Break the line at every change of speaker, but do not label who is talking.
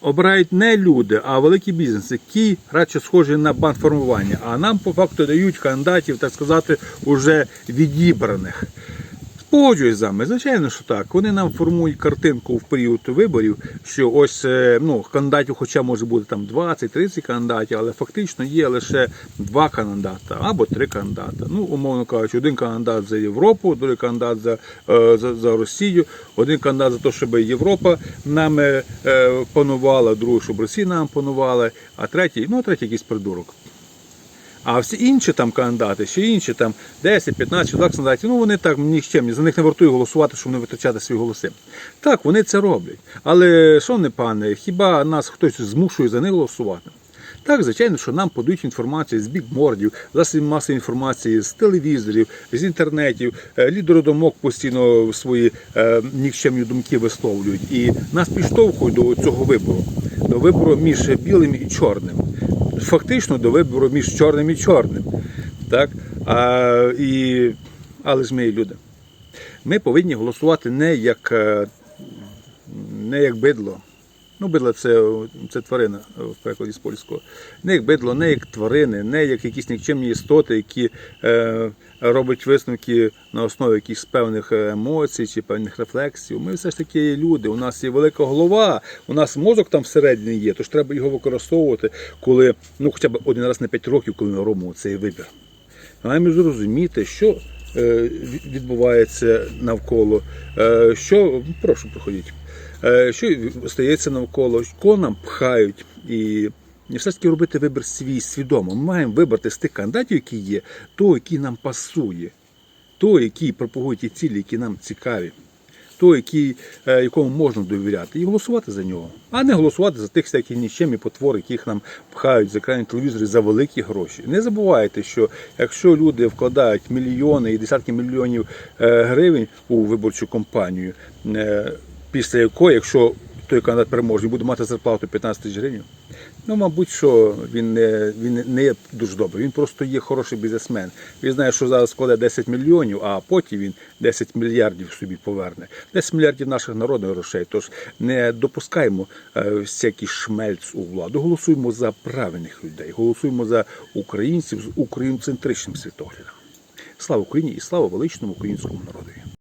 обирають не люди, а великі бізнеси, які радше схожі на бандформування. А нам по факту дають кандидатів, так сказати, уже відібраних. Погоджуюсь з вами, звичайно, що так. Вони нам формують картинку в період виборів, що ось е, ну, кандидатів, хоча може бути там 20-30 кандидатів, але фактично є лише два кандидата або три кандидата. Ну, умовно кажучи, один кандидат за Європу, другий кандидат за, е, за, за Росію, один кандидат за те, щоб Європа нами е, панувала, другий, щоб Росія нам панувала, а третій, ну, третій якийсь придурок. А всі інші там кандидати, ще інші там 10, 15, 20 кандидатів, ну вони так нікчемні, за них не вартує голосувати, щоб не витрачати свої голоси. Так, вони це роблять. Але, шановне пане, хіба нас хтось змушує за них голосувати? Так, звичайно, що нам подають інформацію з бікмордів, засобів масової інформації, з телевізорів, з інтернетів. Е, Лідери думок постійно свої е, нікчемні думки висловлюють. І нас підштовхують до цього вибору, до вибору між білим і чорним фактично до вибору між чорним і чорним. Так? А, і, але ж ми люди. Ми повинні голосувати не як, е, не як бидло. Ну, бидло це, це тварина в перекладі з польського. Не як бидло, не як тварини, не як якісь нікчемні істоти, які е, роблять висновки на основі якихось певних емоцій чи певних рефлексій. Ми все ж таки люди. У нас є велика голова, у нас мозок там всередині є, тож треба його використовувати, коли ну хоча б один раз на 5 років, коли ми робимо цей вибір. Маємо зрозуміти, що е, відбувається навколо, е, що прошу проходіть, е, що стається навколо, кого нам пхають і. І все ж таки робити вибір свій свідомо. Ми маємо вибрати з тих кандидатів, які є, той, який нам пасує, того, який пропагує ті цілі, які нам цікаві, того, який, е, якому можна довіряти, і голосувати за нього, а не голосувати за тих всяких нічемні потвор, яких нам пхають з екрані телевізорів за великі гроші. Не забувайте, що якщо люди вкладають мільйони і десятки мільйонів е, гривень у виборчу кампанію, е, після якої, якщо той кандидат переможе, буде мати зарплату 15 тисяч гривень. Ну, мабуть, що він не, він не- є дуже добрий. Він просто є хороший бізнесмен. Він знає, що зараз складе 10 мільйонів, а потім він 10 мільярдів собі поверне. 10 мільярдів наших народних грошей. Тож не допускаємо е, всякий шмельц у владу. Голосуємо за правильних людей. Голосуємо за українців з україноцентричним світоглядом. Слава Україні і слава величному українському народові.